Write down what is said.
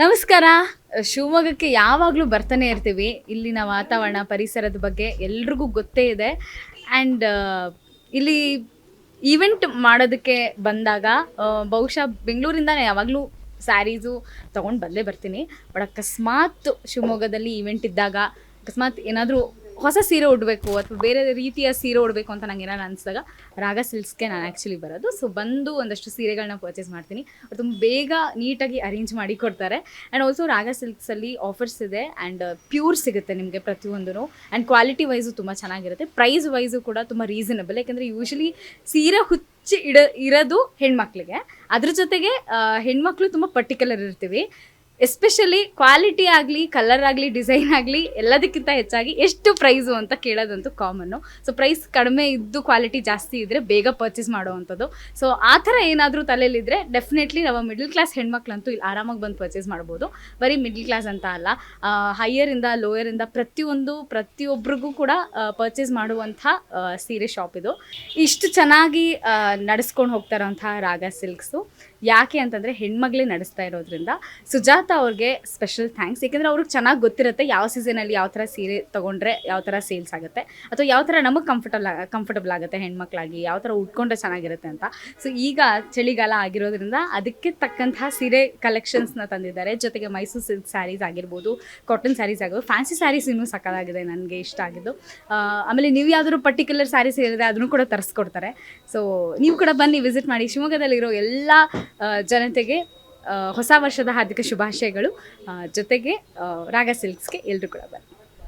ನಮಸ್ಕಾರ. ಶಿವಮೊಗ್ಗಕ್ಕೆ ಯಾವಾಗಲೂ ಬರ್ತಾನೆ ಇರ್ತೀವಿ. ಇಲ್ಲಿನ ವಾತಾವರಣ, ಪರಿಸರದ ಬಗ್ಗೆ ಎಲ್ರಿಗೂ ಗೊತ್ತೇ ಇದೆ. ಆ್ಯಂಡ್ ಇಲ್ಲಿ ಈವೆಂಟ್ ಮಾಡೋದಕ್ಕೆ ಬಂದಾಗ ಬಹುಶಃ ಬೆಂಗಳೂರಿಂದನೇ ಯಾವಾಗಲೂ ಸ್ಯಾರೀಸು ತೊಗೊಂಡು ಬಂದೇ ಬರ್ತೀನಿ. ಬಟ್ ಅಕಸ್ಮಾತ್ ಶಿವಮೊಗ್ಗದಲ್ಲಿ ಈವೆಂಟ್ ಇದ್ದಾಗ, ಅಕಸ್ಮಾತ್ ಏನಾದರೂ ಹೊಸ ಸೀರೆ ಉಡಬೇಕು ಅಥವಾ ಬೇರೆ ರೀತಿಯ ಸೀರೆ ಉಡಬೇಕು ಅಂತ ನಂಗೆ ಏನಾರು ಅನಿಸಿದಾಗ ರಾಗ ಸಿಲ್ಕ್ಸ್ಗೆ ನಾನು ಆ್ಯಕ್ಚುಲಿ ಬರೋದು. ಸೊ ಬಂದು ಒಂದಷ್ಟು ಸೀರೆಗಳನ್ನ ಪರ್ಚೇಸ್ ಮಾಡ್ತೀನಿ. ಅವ್ರು ತುಂಬ ಬೇಗ ನೀಟಾಗಿ ಅರೇಂಜ್ ಮಾಡಿ ಕೊಡ್ತಾರೆ. ಆ್ಯಂಡ್ ಆಲ್ಸೋ ರಾಗ ಸಿಲ್ಕ್ಸಲ್ಲಿ ಆಫರ್ಸ್ ಇದೆ ಆ್ಯಂಡ್ ಪ್ಯೂರ್ ಸಿಗುತ್ತೆ ನಿಮಗೆ ಪ್ರತಿಯೊಂದೂ ಆ್ಯಂಡ್ ಕ್ವಾಲಿಟಿ ವೈಸು ತುಂಬ ಚೆನ್ನಾಗಿರುತ್ತೆ. ಪ್ರೈಸ್ ವೈಸು ಕೂಡ ತುಂಬ ರೀಸನಬಲ್ ಯಾಕೆಂದರೆ ಯೂಶಲಿ ಸೀರೆ ಹುಚ್ಚ ಇಡ ಇರೋದು ಹೆಣ್ಮಕ್ಳಿಗೆ. ಅದ್ರ ಜೊತೆಗೆ ಆ, ಹೆಣ್ಮಕ್ಳು ತುಂಬ ಪರ್ಟಿಕ್ಯುಲರ್ ಇರ್ತೀವಿ. ಎಸ್ಪೆಷಲಿ ಕ್ವಾಲಿಟಿ ಆಗಲಿ ಕಲರ್ ಆಗಲಿ ಡಿಸೈನ್ ಆಗಲಿ ಎಲ್ಲದಕ್ಕಿಂತ ಹೆಚ್ಚಾಗಿ ಎಷ್ಟು ಪ್ರೈಸು ಅಂತ ಕೇಳೋದಂತೂ ಕಾಮನ್ನು ಸೊ ಪ್ರೈಸ್ ಕಡಿಮೆ ಇದ್ದು ಕ್ವಾಲಿಟಿ ಜಾಸ್ತಿ ಇದ್ದರೆ ಬೇಗ ಪರ್ಚೇಸ್ ಮಾಡುವಂಥದ್ದು. ಸೊ ಆ ಥರ ಏನಾದರೂ ತಲೆಯಲ್ಲಿದ್ದರೆ ಡೆಫಿನೆಟ್ಲಿ ನಾವು ಮಿಡ್ಲ್ ಕ್ಲಾಸ್ ಹೆಣ್ಮಕ್ಳಂತೂ ಇಲ್ಲಿ ಆರಾಮಾಗಿ ಬಂದು ಪರ್ಚೇಸ್ ಮಾಡ್ಬೋದು. ಬರೀ ಮಿಡ್ಲ್ ಕ್ಲಾಸ್ ಅಂತ ಅಲ್ಲ ಹೈಯರಿಂದ ಲೋಯರಿಂದ ಪ್ರತಿಯೊಂದು ಪ್ರತಿಯೊಬ್ಬರಿಗೂ ಕೂಡ ಪರ್ಚೇಸ್ ಮಾಡುವಂಥ ಸೀರೆ ಶಾಪ್ ಇದು. ಇಷ್ಟು ಚೆನ್ನಾಗಿ ನಡೆಸ್ಕೊಂಡು ಹೋಗ್ತಾರಂಥ ರಾಗ ಸಿಲ್ಕ್ಸು ಯಾಕೆ ಅಂತಂದರೆ ಹೆಣ್ಮಗಳೇ ನಡೆಸ್ತಾ ಇರೋದ್ರಿಂದ ಸುಜಾತ ಅವ್ರಿಗೆ ಸ್ಪೆಷಲ್ ಥ್ಯಾಂಕ್ಸ್ ಏಕೆಂದರೆ ಅವ್ರಿಗೆ ಚೆನ್ನಾಗಿ ಗೊತ್ತಿರುತ್ತೆ ಯಾವ ಸೀಸನಲ್ಲಿ ಯಾವ ಥರ ಸೀರೆ ತೊಗೊಂಡ್ರೆ ಯಾವ ಥರ ಸೇಲ್ಸ್ ಆಗುತ್ತೆ. ಅಥವಾ ಯಾವ ಥರ ನಮಗೆ ಕಂಫರ್ಟಬಲ್ ಕಂಫರ್ಟಬಲ್ ಆಗುತ್ತೆ ಹೆಣ್ಮಕ್ಳಾಗಿ, ಯಾವ ಥರ ಉಟ್ಕೊಂಡ್ರೆ ಚೆನ್ನಾಗಿರುತ್ತೆ ಅಂತ. ಸೊ ಈಗ ಚಳಿಗಾಲ ಆಗಿರೋದ್ರಿಂದ ಅದಕ್ಕೆ ತಕ್ಕಂತಹ ಸೀರೆ ಕಲೆಕ್ಷನ್ಸ್ನ ತಂದಿದ್ದಾರೆ. ಜೊತೆಗೆ ಮೈಸೂರು ಸಿಲ್ಕ್ ಸ್ಯಾರೀಸ್ ಆಗಿರ್ಬೋದು ಕಾಟನ್ ಸ್ಯಾರೀಸ್ ಆಗಿರ್ಬೋದು ಫ್ಯಾನ್ಸಿ ಸ್ಯಾರೀಸ್ ಇನ್ನೂ ಸಕ್ಕದಾಗಿದೆ ನನಗೆ ಇಷ್ಟ ಆಗಿದ್ದು. ಆಮೇಲೆ ನೀವು ಯಾವ್ದಾದ್ರು ಪರ್ಟಿಕ್ಯುಲರ್ ಸ್ಯಾರೀಸ್ ಹೇಳಿದ್ರೆ ಅದನ್ನು ಕೂಡ ತರಿಸ್ಕೊಡ್ತಾರೆ. ಸೊ ನೀವು ಕೂಡ ಬನ್ನಿ ವಿಸಿಟ್ ಮಾಡಿ. ಶಿವಮೊಗ್ಗದಲ್ಲಿರೋ ಎಲ್ಲ ಜನತೆಗೆ ಹೊಸ ವರ್ಷದ ಹಾರ್ದಿಕ ಶುಭಾಶಯಗಳು. ಜೊತೆಗೆ ರಾಗ ಸಿಲ್ಕ್ಸ್ಗೆ ಎಲ್ಲರೂ ಕೂಡ ಬನ್ನಿ.